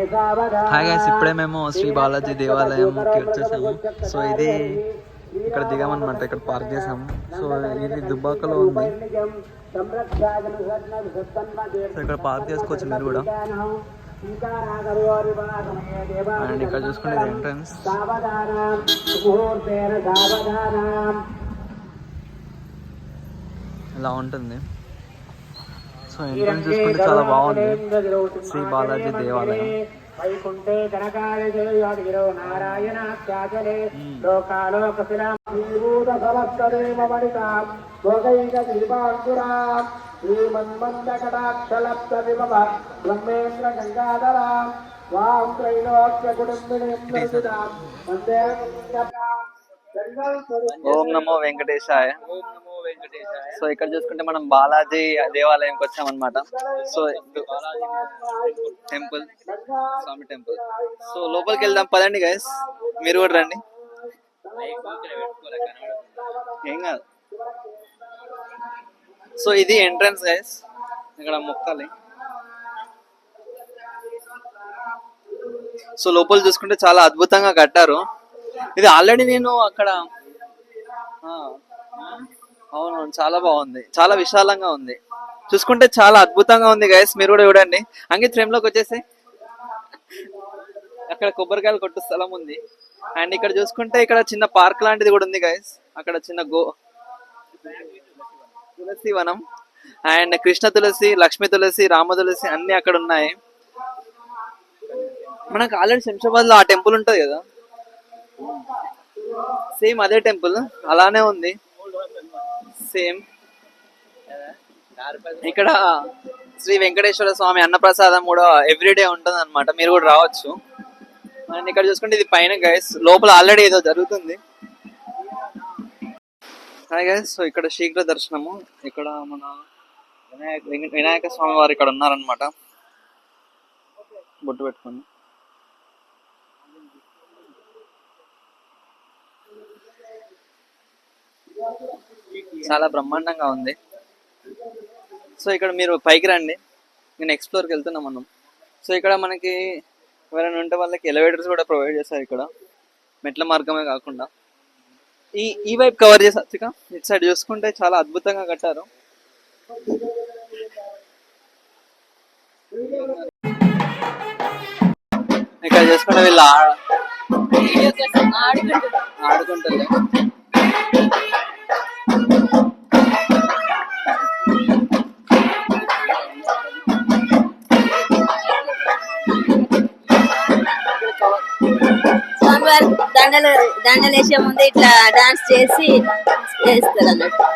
Hi guys ఇప్పుడే మేము శ్రీ బాలాజీ దేవాలయంకి వచ్చేసాము. సో ఇది ఇక్కడ దిగామన్నమాట ఇక్కడ పార్క్ చేసాము. సో ఇది దుబ్బాకలో ఉంది. సో ఇక్కడ పార్క్ చేసుకోవచ్చు మీరు కూడా. అండ్ ఇక్కడ చూసుకుంటే ఇది ఎంట్రన్స్ ఇలా ఉంటుంది. సో ఎంట్రన్స్ చూసుకుంటే చాలా బాగుంది. శ్రీ బాలాజీ దేవాలయం. వైకుంఠే కనకాయో నారాయణాఖ్యాచలే లోకాలోకశిలాం శ్రీభూత సమస్తదేవమణితాం లోకైక దీపాంకురాం శ్రీమన్మందకటాక్షలప్త విభవ బ్రహ్మేంద్ర గంగాధరాం వాం త్రైలోక్య కుటుంబిణీం నిర్జితాం వందే ఓం నమో వెంకటేశాయ సో ఇక్కడ చూసుకుంటే మనం బాలాజీ దేవాలయంకి వచ్చామన్నమాట. సో టెంపుల్ స్వామి టెంపుల్. సో లోపలికి వెళ్దాం పదండి గైస్ మీరు కూడా రండి. ఏం కాదు. సో ఇది ఎంట్రన్స్ గైస్ ఇక్కడ మొక్కలి. సో లోపల చూసుకుంటే చాలా అద్భుతంగా కట్టారు. ఇది ఆల్రెడీ నేను అక్కడ ఆ, అవునవును చాలా బాగుంది. చాలా విశాలంగా ఉంది. చూసుకుంటే చాలా అద్భుతంగా ఉంది గైస్ మీరు కూడా చూడండి. అంకిత్ ఫ్రేమ్లోకి వచ్చేసి. అక్కడ కొబ్బరికాయలు కొట్టు స్థలం ఉంది. అండ్ ఇక్కడ చూసుకుంటే ఇక్కడ చిన్న పార్క్ లాంటిది కూడా ఉంది గైస్ అక్కడ చిన్న గో తులసి వనం. అండ్ కృష్ణ తులసి లక్ష్మి తులసి రామ తులసి అన్ని అక్కడ ఉన్నాయి. మనకు ఆల్రెడీ శంషాబాద్లో ఆ టెంపుల్ ఉంటది కదా? సేమ్ అదే టెంపుల్. అలానే ఉంది. సేమ్ ఇక్కడ శ్రీ వెంకటేశ్వర స్వామి అన్నప్రసాదం కూడా ఎవ్రీడే ఉంటుంది అనమాట మీరు కూడా రావచ్చు. అండ్ ఇక్కడ చూసుకుంటే ఇది పైన గైస్ లోపల ఆల్రెడీ ఏదో జరుగుతుంది. హాయ్ గైస్ సో ఇక్కడ శీఘ్ర దర్శనము. ఇక్కడ మన వినాయక వినాయక స్వామి వారు ఇక్కడ ఉన్నారనమాట బొట్టు పెట్టుకొని. చాలా బ్రహ్మాండంగా ఉంది. సో ఇక్కడ మీరు పైకి రండి. నేను ఎక్స్ప్లోర్కి వెళ్తున్నాం మనం. సో ఇక్కడ మనకి ఎవరైనా ఉంటే వాళ్ళకి ఎలివేటర్స్ కూడా ప్రొవైడ్ చేస్తారు ఇక్కడ. మెట్ల మార్గమే కాకుండా. ఈ ఈ వైపు కవర్ చేసి ఇక ఇటు సైడ్ చూసుకుంటే చాలా అద్భుతంగా కట్టారు. ఇక్కడ చూసుకుంటే వీళ్ళు ఆ- ఆడుకుంటారు వారు దండలు దండలు వేసే ముందు ఇట్లా డాన్స్ చేసి వేస్తారు అన్నట్టు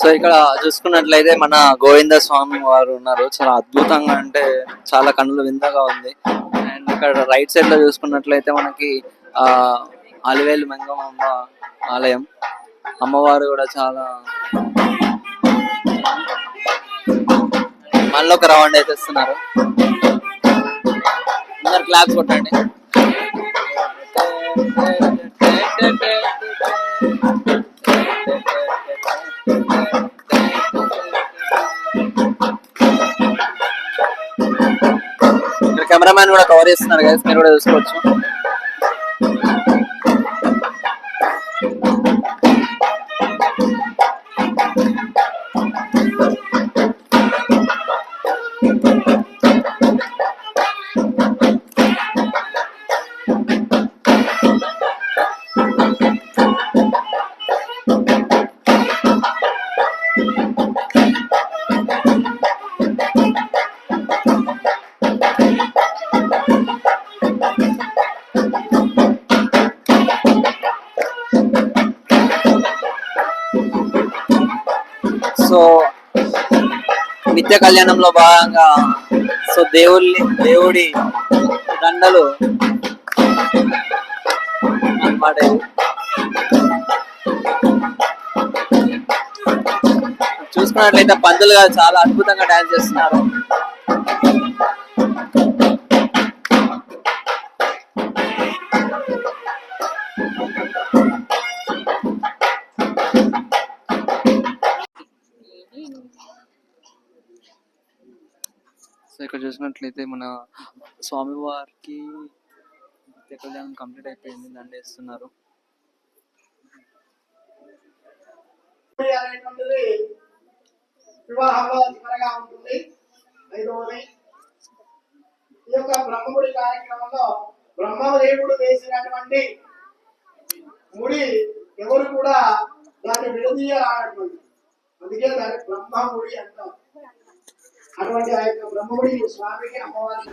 సో ఇక్కడ చూసుకున్నట్లయితే మన గోవింద స్వామి వారు ఉన్నారు. చాలా అద్భుతంగా అంటే చాలా కన్నుల విందగా ఉంది. అండ్ ఇక్కడ రైట్ సైడ్లో చూసుకున్నట్లయితే మనకి ఆ అలివేలు మంగమ్మ ఆలయం. అమ్మవారు కూడా చాలా మళ్ళీ ఒక రౌండ్ అయితే ఇస్తున్నారు అందరు క్లాప్స్ కొట్టండి. కెమెరామ్యాన్ కూడా కవర్ చేస్తున్నారు కదా మీరు కూడా చూసుకోవచ్చు. నిత్య కళ్యాణంలో భాగంగా సో దేవుళ్ళి దేవుడి దండలు అన్నమాట చూసుకున్నట్లయితే పందులు గారు చాలా అద్భుతంగా డాన్స్ చేస్తున్నారు. ఇక్కడ చూసినట్లయితే మన స్వామివారికి నిత్య కళ్యాణం కంప్లీట్ అయిపోయింది దండేస్తున్నారు. వివాహంలో చివరగా ఉంటుంది ఐదవది ఈ యొక్క బ్రహ్మముడి కార్యక్రమంలో బ్రహ్మదేవుడు వేసినటువంటి ముడి ఎవరు కూడా దాన్ని విడదీయరానటువంటి అందుకే దాన్ని బ్రహ్మముడి అంటారు. అటువంటి ఆ యొక్క బ్రహ్మముడి స్వామికి అమ్మవారికి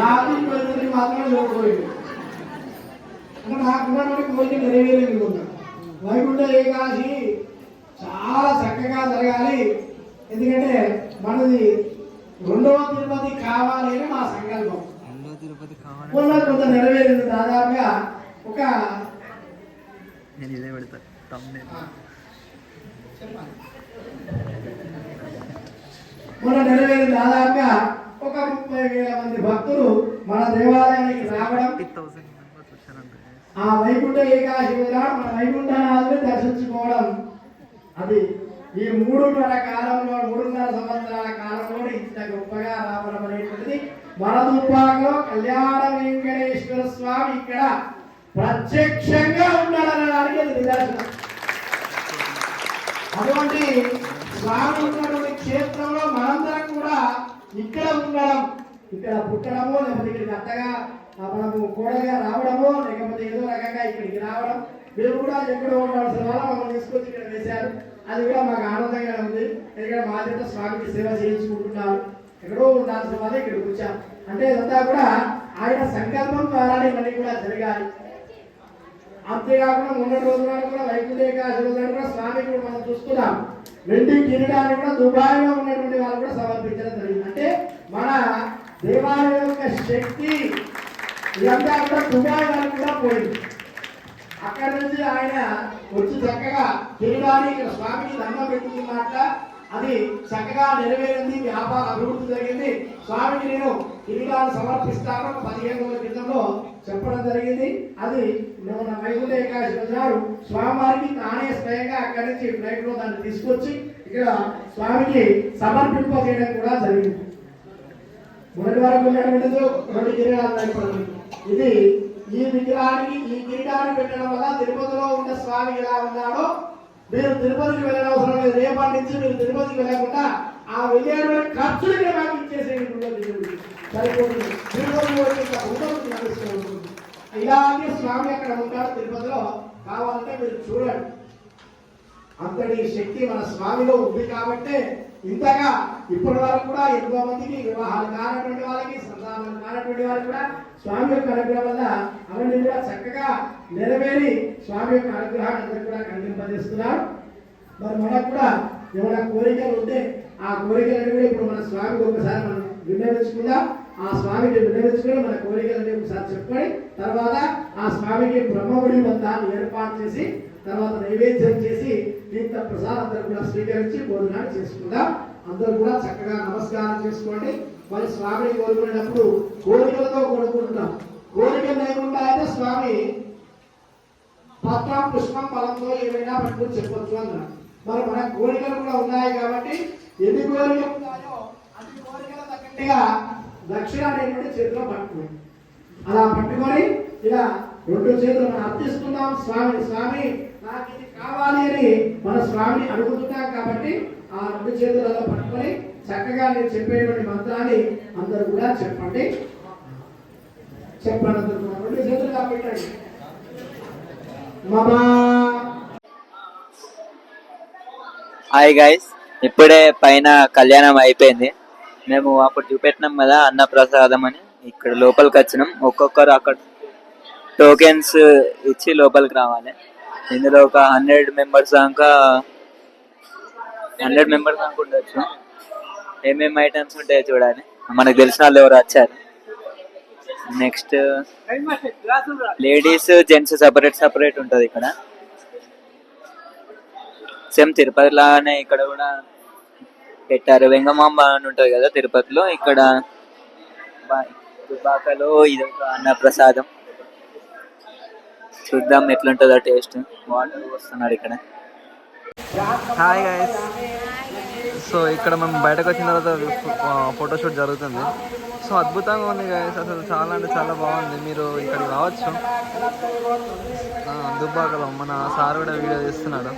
నాకు ప్రజలకి మాత్రమే చూడబోయింది అంటే నాకు నెరవేరింది కూడా వైకుంఠ ఏకాదశి చాలా చక్కగా జరగాలి ఎందుకంటే మనది రెండవ తిరుపతి కావాలి అని మా సంకల్పం కొంత నెరవేరింది దాదాపుగా ఒక నేను ఇదే పెడతా. మొన్న నెరవేరింది దాదాపుగా ఒక ముప్పై వేల మంది భక్తులు మన దేవాలయానికి రావడం ఆ వైకుంఠ ఏకాదశి నాడు మన వైకుంఠనాథుని దర్శించుకోవడం. అది ఈ మూడున్నర కాలంలో మూడున్నర సంవత్సరాల కాలంలో ఇంత గొప్పగా రావడం అనేటువంటిది మన దుబ్బాకలో కళ్యాణ వెంకటేశ్వర స్వామి ఇక్కడ ప్రత్యక్షంగా ఉన్నాడనడానికి అది నిదర్శనం. అటువంటి స్వామి ఉన్నటువంటి క్షేత్రంలో మనందరం కూడా ఇక్కడ ఉండడం ఇక్కడ పుట్టడమో లేకపోతే ఇక్కడికి అత్తగా మనము కూడగా రావడమో లేకపోతే ఏదో రకంగా ఇక్కడికి రావడం మీరు కూడా ఎక్కడో ఉండాల్సిన వాళ్ళ మమ్మల్ని తీసుకొచ్చి ఇక్కడ వేశారు. అది కూడా మాకు ఆనందంగా ఉంది. ఎందుకంటే మా చేత స్వామికి సేవ చేయించుకుంటున్నారు. ఎక్కడో ఉండాల్సిన వాళ్ళే ఇక్కడికి వచ్చాం అంటే ఇదంతా కూడా ఆయన సంకల్పం ద్వారానే ఇవన్నీ కూడా జరగాలి. అంతేకాకుండా మొన్న రోజు నాడు కూడా వైకుంఠ ఏకాదశి రోజు కూడా స్వామి కూడా మనం చూస్తున్నాం. వెండి కిరీటాన్ని కూడా దుబాయ్లో ఉన్నటువంటి వాళ్ళు కూడా సమర్పించడం జరిగింది. అంటే మన దేవాలయం యొక్క శక్తి ఇదంతా కూడా దుబాయ్ వరకు కూడా పోయింది. అక్కడ నుంచి ఆయన వచ్చి చక్కగా కిరీటాన్ని ఇక్కడ స్వామికి దండం పెట్టుకున్నట్ట అది చక్కగా నెరవేరింది వ్యాపార అభివృద్ధి జరిగింది. స్వామికి నేను కిరీటాలు సమర్పిస్తారో పదిహేను రోజుల క్రితంలో చెప్పడం జరిగింది. అది మన వైకుంఠ ఏకాదశి రోజు స్వామివారికి తానే స్వయంగా అక్కడి నుంచి ఫ్లైట్లో దాన్ని తీసుకొచ్చి ఇక్కడ స్వామికి సమర్పింప చేయడం కూడా జరిగింది. మొదటి వరకు ఉన్నటువంటిది రెండు కిరీటాలు ఇది ఈ విగ్రహానికి ఈ కిరీటాన్ని పెట్టడం వల్ల తిరుపతిలో ఉన్న స్వామి ఎలా ఉన్నాడో మీరు తిరుపతికి వెళ్ళిన అవసరం లేదు. రేపటి నుంచి మీరు తిరుపతికి వెళ్ళకుండా ఆ విజయాన్ని ఖర్చులు మాకు ఇచ్చేసేటువంటి సరిపోతుంది తిరుపతి ఉంటుంది. ఇలాగే స్వామి అక్కడ ఉంటారు తిరుపతిలో. కావాలంటే మీరు చూడండి. అంతటి శక్తి మన స్వామిలో ఉంది కాబట్టి ఇంతగా ఇప్పటి వరకు కూడా ఎక్కువ మందికి వివాహాలు కానటువంటి వాళ్ళకి సంతానాలు కానటువంటి వాళ్ళకి కూడా స్వామి యొక్క అనుగ్రహం వల్ల అవన్నీ కూడా చక్కగా నెరవేరి స్వామి యొక్క అనుగ్రహాన్ని అందరూ కూడా కనిపింపజేస్తున్నారు. మరి మనకు కూడా ఏమైనా కోరికలు ఉంటే ఆ కోరికలన్నీ కూడా ఇప్పుడు మన స్వామికి ఒకసారి మనం విన్నవించుకుందాం. ఆ స్వామికి విన్నవించుకొని మన కోరికలన్నీ ఒకసారి చెప్పుకొని తర్వాత ఆ స్వామికి బ్రహ్మముడి వద్దాన్ని ఏర్పాటు చేసి తర్వాత నైవేద్యం చేసి తీర్థ ప్రసాదం అందరూ కూడా స్వీకరించి భోజనాన్ని చేసుకుందాం. అందరూ కూడా చక్కగా నమస్కారం చేసుకోండి. మరి స్వామిని కోరుకునేటప్పుడు కోరికలతో కోరుకుంటున్నాం. కోరిక లేకుండా అయితే స్వామి పత్రం పుష్పం ఫలంతో ఏమైనా పట్టుకుని చెప్పొచ్చు అన్నారు. మరి మన కోరికలు కూడా ఉన్నాయి కాబట్టి ఎన్ని కోరికలు ఉన్నాయో అన్ని కోరికల తగ్గట్టుగా దక్షిణ అనేటువంటి చేతిలో పట్టుకోండి అలా పట్టుకొని ఇలా రెండు చేతులు మనం అర్థిస్తున్నాం స్వామి స్వామి నాకు ఇది కావాలి అని మన స్వామిని అడుగుతున్నాం కాబట్టి ఆ రెండు చేతులలో పట్టుకొని చక్కగా నేను చెప్పేటువంటి మంత్రాన్ని అందరూ కూడా చెప్పండి. చెప్పండి అందరూ రెండు చేతులు పెట్టండి మమా. హాయ్ గైస్ ఇప్పుడే పైన కళ్యాణం అయిపోయింది. మేము అప్పుడు చూపెట్టినాం కదా అన్న ప్రసాదం అని. ఇక్కడ లోపలికి వచ్చినాం. ఒక్కొక్కరు అక్కడ టోకెన్స్ ఇచ్చి లోపలికి రావాలి. ఇందులో ఒక హండ్రెడ్ మెంబర్స్ దాకా హండ్రెడ్ మెంబర్స్ దాకా ఉండొచ్చు. ఏమేమి ఐటమ్స్ ఉంటాయో చూడాలి. మనకు తెలిసిన వాళ్ళు ఎవరు వచ్చారు? Next ladies gents separate separate ఉంటుంది ఇక్కడ. సేమ్ తిరుపతి లాగానే ఇక్కడ కూడా పెట్టారు. వెంగమాంబ అని ఉంటుంది కదా తిరుపతిలో? ఇక్కడ దుబాకలో దుబ్బాకలో ఇది ఒక అన్న ప్రసాదం చూద్దాం ఎట్లుంటుందో టేస్ట్. వాటర్ వస్తున్నాడు ఇక్కడ. హాయ్ గైస్ సో ఇక్కడ మేము బయటకు వచ్చిన తర్వాత ఫోటోషూట్ జరుగుతుంది. సో అద్భుతంగా ఉంది గైస్ అసలు చాలా అంటే చాలా బాగుంది. మీరు ఇక్కడికి రావచ్చు. దుబ్బాకలో మన సార్ కూడా వీడియో తీస్తున్నాడు.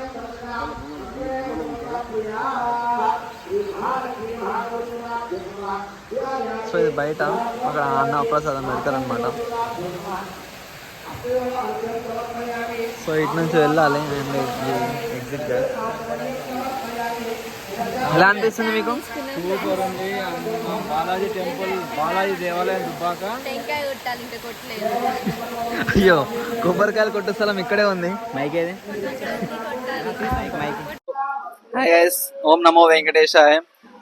సో ఇది బయట అక్కడ అన్న ప్రసాదం పెడతారనమాట సో ఇటు నుంచి వెళ్ళాలి. అండ్ ఎగ్జిట్ ఎలా అనిపిస్తుంది మీకు? సూపర్ ఉంది బాలాజీ టెంపుల్ బాలాజీ దేవాలయం దుబ్బాక. అయ్యో కొబ్బరికాయలు కొట్టే స్థలం ఇక్కడే ఉంది. మైక్ ఏది హాయ్ గైస్ ఓం నమో వెంకటేశాయ.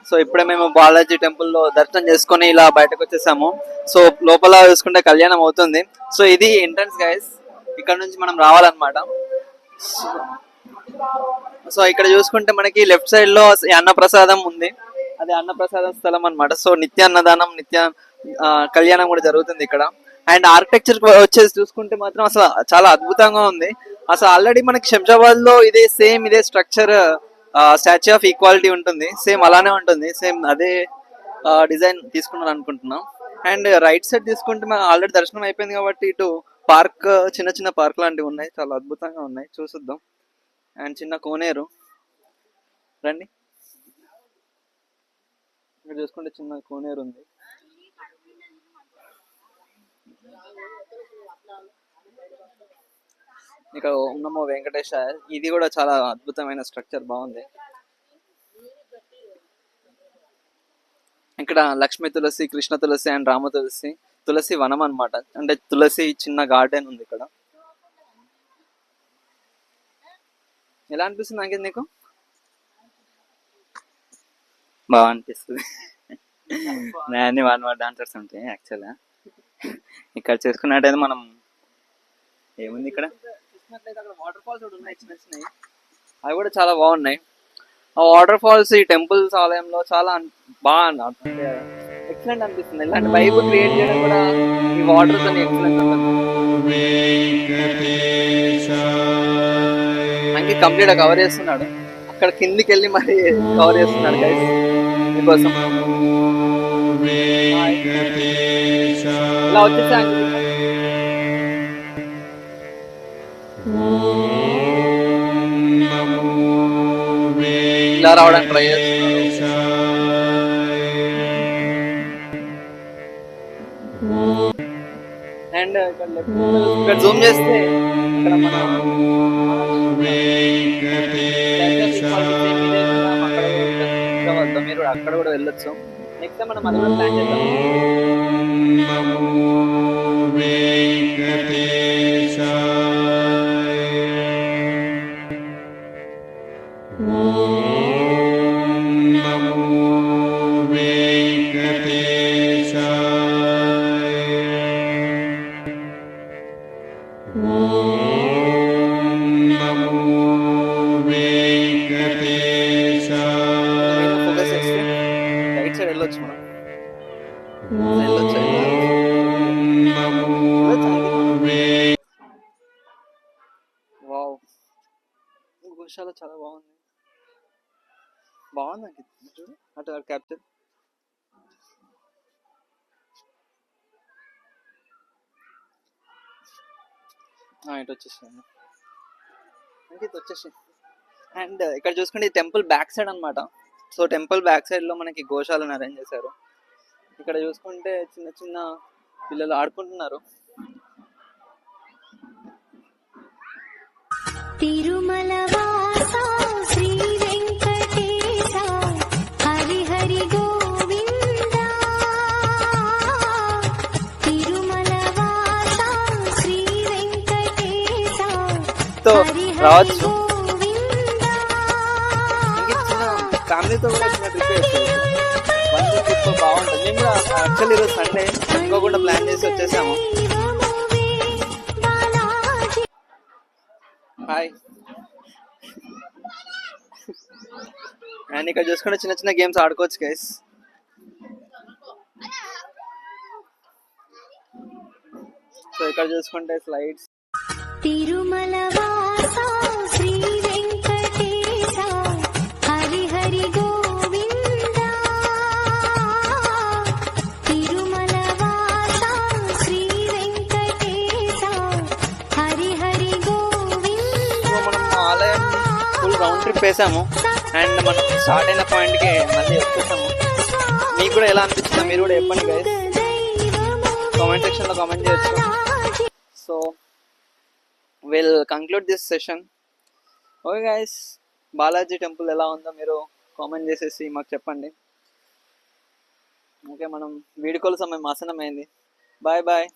సో ఇప్పుడే మేము బాలాజీ టెంపుల్లో దర్శనం చేసుకొని ఇలా బయటకు వచ్చేసాము. సో లోపల చూసుకుంటే కళ్యాణం అవుతుంది. సో ఇది ఎంట్రన్స్ గైస్ ఇక్కడ నుంచి మనం రావాలన్నమాట. సో ఇక్కడ చూసుకుంటే మనకి లెఫ్ట్ సైడ్లో అన్నప్రసాదం ఉంది. అది అన్నప్రసాదం స్థలం అన్నమాట. సో నిత్య అన్నదానం నిత్య కళ్యాణం కూడా జరుగుతుంది ఇక్కడ. అండ్ ఆర్కిటెక్చర్ వచ్చేసి చూసుకుంటే మాత్రం అసలు చాలా అద్భుతంగా ఉంది. అసలు ఆల్రెడీ మనకి శంషాబాద్లో ఇదే సేమ్ ఇదే స్ట్రక్చర్ స్టాచ్యూ ఆఫ్ ఈక్వాలిటీ ఉంటుంది. సేమ్ అలానే ఉంటుంది. సేమ్ అదే డిజైన్ తీసుకున్నాను అనుకుంటున్నాం. అండ్ రైట్ సైడ్ తీసుకుంటే మనం ఆల్రెడీ దర్శనం అయిపోయింది కాబట్టి ఇటు పార్క్ చిన్న చిన్న పార్క్ లాంటివి ఉన్నాయి. చాలా అద్భుతంగా ఉన్నాయి. చూసిద్దాం. అండ్ చిన్న కోనేరు. రండి. ఇక్కడ చూసుకుంటే చిన్న కోనేరు ఉంది. ఇక్కడ ఉన్నమో వెంకటేశ ఇది కూడా చాలా అద్భుతమైన స్ట్రక్చర్ బాగుంది. ఇక్కడ లక్ష్మీ తులసి కృష్ణ తులసి అండ్ రామ తులసి తులసి వనం అన్నమాట. అంటే తులసి చిన్న గార్డెన్ ఉంది ఇక్కడ. ఎలా అనిపిస్తుంది అంకిత్ నీకు? బాగా అనిపిస్తుంది. అన్ని వన్ వర్డ్ ఆన్సర్స్ ఉంటాయి యాక్చువల్గా. ఇక్కడ చేసుకున్నట్టయితే మనం ఏముంది ఇక్కడ? చూసినట్లయితే అక్కడ వాటర్ ఫాల్స్ కూడా ఉన్నాయి చిన్న చిన్నవి. అవి కూడా చాలా బాగున్నాయి. ఆ వాటర్ ఫాల్స్ ఈ టెంపుల్స్ ఆలయంలో చాలా బాగా ఎక్సలెంట్ అనిపిస్తుంది. ఇలాంటి వైబ్ క్రియేట్ చేయడం కూడా ఈ వాటర్తో ఎక్సలెంట్ మనకి కంప్లీట్ కవర్ చేస్తున్నాడు. అక్కడ కిందికి వెళ్ళి మరి కవర్ చేస్తున్నాడు గైస్ మీకోసం. ఇలా వచ్చేసా ఇలా రావడానికి అండ్ ఇక్కడ జూమ్ చేస్తే ఇక్కడ మన. మీరు అక్కడ కూడా వెళ్ళొచ్చు. నెక్స్ట్ మనం అది కూడా ప్లాన్ చేద్దాం. వావ్ గోశాల చాలా బాగుంది. బాగుంది నాకు చూడు అటు క్యాప్చర్ ఇటు వచ్చేసాను. అంకిత్ వచ్చేసి. అండ్ ఇక్కడ చూసుకుంటే టెంపుల్ బ్యాక్ సైడ్ అన్నమాట. సో టెంపుల్ బ్యాక్ సైడ్లో మనకి గోశాలను అరేంజ్ చేశారు. ఇక్కడ చూసుకుంటే చిన్న చిన్న పిల్లలు ఆడుకుంటున్నారు. తో హరి హరి రావచ్చు ఫ్యామిలీతో కూడా చిన్న ట్రిప్ డే ట్రిప్ బాగుంటుంది. మేము కూడా యాక్చువల్లీ ఈరోజు సండే ఇంకోకుండా ప్లాన్ చేసి వచ్చేసాము. హాయ్ అండ్ ఇక్కడ చూసుకుంటే చిన్న చిన్న గేమ్స్ ఆడుకోవచ్చు గైస్ సో ఇక్కడ చూసుకుంటే slides Tirumala Vasa round trip వేసాము. అండ్ మనం స్టార్ట్ అయిన పాయింట్కి మళ్ళీ వచ్చేసాము. మీకు కూడా ఎలా అనిపిస్తుందో మీరు కూడా చెప్పండి గైస్ కామెంట్ సెక్షన్లో కామెంట్ చేయొచ్చు. So will conclude this session okay guys Balaji temple ఎలా ఉందో మీరు కామెంట్ చేసేసి మాకు చెప్పండి. ఓకే మనం వీడుకోల సమయం ఆసనమైంది బాయ్ బాయ్